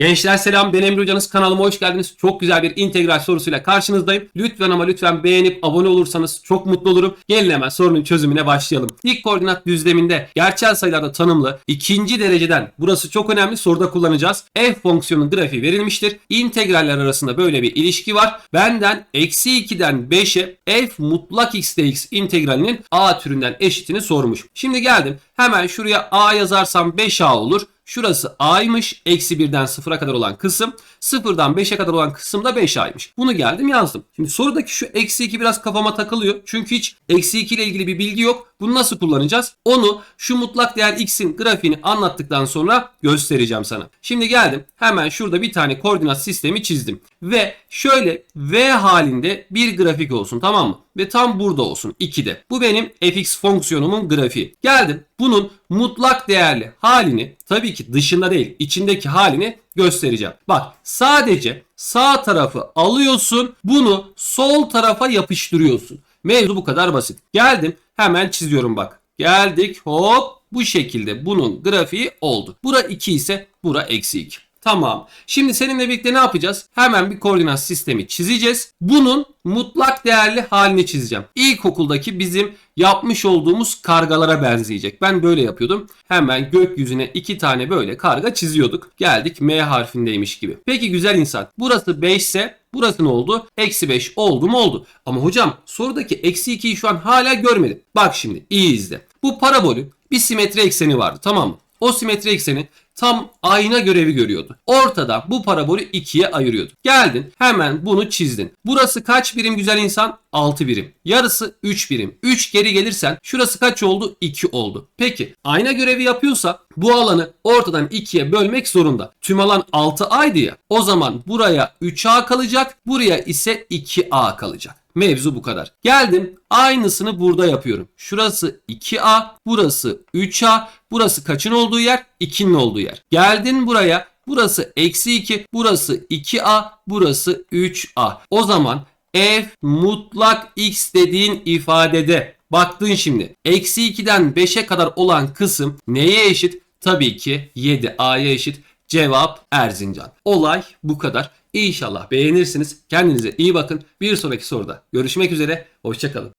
Gençler selam ben Emre Hocanız kanalıma hoş geldiniz. Çok güzel bir integral sorusuyla karşınızdayım. Lütfen ama lütfen beğenip abone olursanız çok mutlu olurum. Gelin hemen sorunun çözümüne başlayalım. İlk koordinat düzleminde gerçel sayılarda tanımlı ikinci dereceden burası çok önemli soruda kullanacağız. F fonksiyonun grafiği verilmiştir. İntegraller arasında böyle bir ilişki var. Benden eksi 2'den 5'e f mutlak x dx integralinin a türünden eşitini sormuş. Şimdi geldim hemen şuraya a yazarsam 5a olur. Şurası a'ymış. Eksi 1'den 0'a kadar olan kısım. 0'dan 5'e kadar olan kısım da 5a'ymış. Bunu geldim yazdım. Şimdi sorudaki şu eksi 2 biraz kafama takılıyor. Çünkü hiç eksi 2 ile ilgili bir bilgi yok. Bunu nasıl kullanacağız? Onu şu mutlak değer x'in grafiğini anlattıktan sonra göstereceğim sana. Şimdi geldim. Hemen şurada bir tane koordinat sistemi çizdim. Ve şöyle v halinde bir grafik olsun tamam mı? Ve tam burada olsun 2'de. Bu benim fx fonksiyonumun grafiği. Geldim. Bunun mutlak değerli halini tabii ki dışında değil içindeki halini göstereceğim. Bak sadece sağ tarafı alıyorsun bunu sol tarafa yapıştırıyorsun. Mevzu bu kadar basit. Geldim hemen çiziyorum bak. Geldik hop bu şekilde bunun grafiği oldu. Bura 2 ise bura eksi 2. Tamam. Şimdi seninle birlikte ne yapacağız? Hemen bir koordinat sistemi çizeceğiz. Bunun mutlak değerli halini çizeceğim. İlkokuldaki bizim yapmış olduğumuz kargalara benzeyecek. Ben böyle yapıyordum. Hemen gökyüzüne iki tane böyle karga çiziyorduk. Geldik M harfindeymiş gibi. Peki güzel insan. Burası 5 ise burası ne oldu? Eksi 5 oldu mu oldu. Ama hocam sorudaki eksi 2'yi şu an hala görmedim. Bak şimdi iyi izle. Bu parabolün bir simetri ekseni vardı tamam mı? O simetri ekseni tam ayna görevi görüyordu. Ortada bu parabolü ikiye ayırıyordu. Geldin hemen bunu çizdin. Burası kaç birim güzel insan? 6 birim. Yarısı 3 birim. 3 geri gelirsen şurası kaç oldu? 2 oldu. Peki ayna görevi yapıyorsa bu alanı ortadan 2'ye bölmek zorunda. Tüm alan 6A'ydı ya. O zaman buraya 3A kalacak. Buraya ise 2A kalacak. Mevzu bu kadar. Geldim aynısını burada yapıyorum. Şurası 2A, burası 3A, burası kaçın olduğu yer? 2'nin olduğu yer. Geldin buraya burası eksi 2, burası 2A, burası 3A. O zaman f mutlak x dediğin ifadede baktın şimdi eksi 2'den 5'e kadar olan kısım neye eşit? Tabii ki 7a'ya eşit. Cevap Erzincan. Olay bu kadar. İnşallah beğenirsiniz. Kendinize iyi bakın. Bir sonraki soruda görüşmek üzere. Hoşçakalın.